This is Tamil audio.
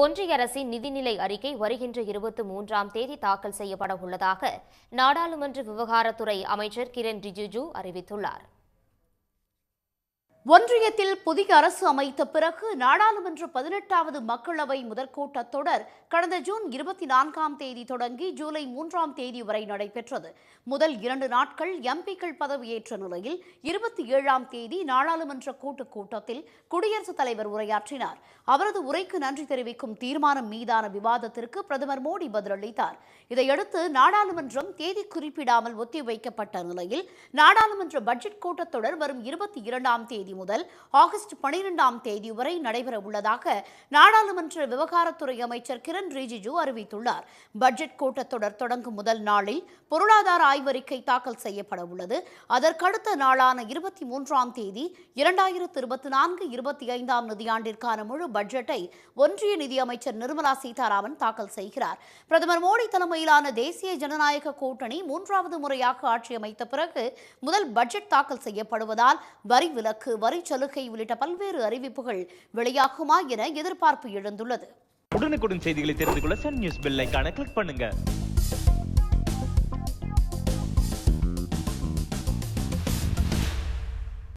ஒன்றிய அரசின் நிதிநிலை அறிக்கை வருகின்ற இருபத்தி மூன்றாம் தேதி தாக்கல் செய்யப்பட உள்ளதாக நாடாளுமன்ற விவகாரத்துறை அமைச்சர் கிரண் ரிஜிஜு அறிவித்துள்ளார். ஒன்றியத்தில் புதிய அரசு அமைத்த பிறகு நாடாளுமன்ற பதினெட்டாவது மக்களவை முதற்கூட்டத் தொடர் கடந்த ஜூன் இருபத்தி நான்காம் தேதி தொடங்கி ஜூலை மூன்றாம் தேதி வரை நடைபெற்றது. முதல் இரண்டு நாட்கள் எம்பிக்கள் பதவியேற்ற நிலையில் இருபத்தி ஏழாம் தேதி நாடாளுமன்ற கூட்டுக் கூட்டத்தில் குடியரசுத் தலைவர் உரையாற்றினார். அவரது உரைக்கு நன்றி தெரிவிக்கும் தீர்மானம் மீதான விவாதத்திற்கு பிரதமர் மோடி பதிலளித்தார். இதையடுத்து நாடாளுமன்றம் தேதி குறிப்பிடாமல் ஒத்திவைக்கப்பட்ட நிலையில் நாடாளுமன்ற பட்ஜெட் கூட்டத்தொடர் வரும் இருபத்தி இரண்டாம் தேதி தேதி முதல் ஆகஸ்ட் பனிரெண்டாம் தேதி வரை நடைபெற உள்ளதாக நாடாளுமன்ற விவகாரத்துறை அமைச்சர் கிரண் ரிஜிஜு அறிவித்துள்ளார். பட்ஜெட் கூட்டத்தொடர் தொடங்கும் முதல் நாளில் பொருளாதார ஆய்வறிக்கை தாக்கல் செய்யப்பட உள்ளது. அதற்கடுத்த நாளான இருபத்தி மூன்றாம் தேதி இரண்டாயிரத்து இருபத்தி நான்கு இருபத்தி ஐந்தாம் நிதியாண்டிற்கான முழு பட்ஜெட்டை ஒன்றிய நிதியமைச்சர் நிர்மலா சீதாராமன் தாக்கல் செய்கிறார். பிரதமர் மோடி தலைமையிலான தேசிய ஜனநாயக கூட்டணி மூன்றாவது முறையாக ஆட்சி அமைத்த பிறகு முதல் பட்ஜெட் தாக்கல் செய்யப்படுவதால் வரி விலக்கு வரி சலுகை உள்ளிட்ட பல்வேறு அறிவிப்புகள் வெளியாகுமா என எதிர்பார்ப்பு எழுந்துள்ளது. உடனுக்குடன் செய்திகளை தெரிந்து கொள்ள சன் நியூஸ் பெல் கிளிக் பண்ணுங்க.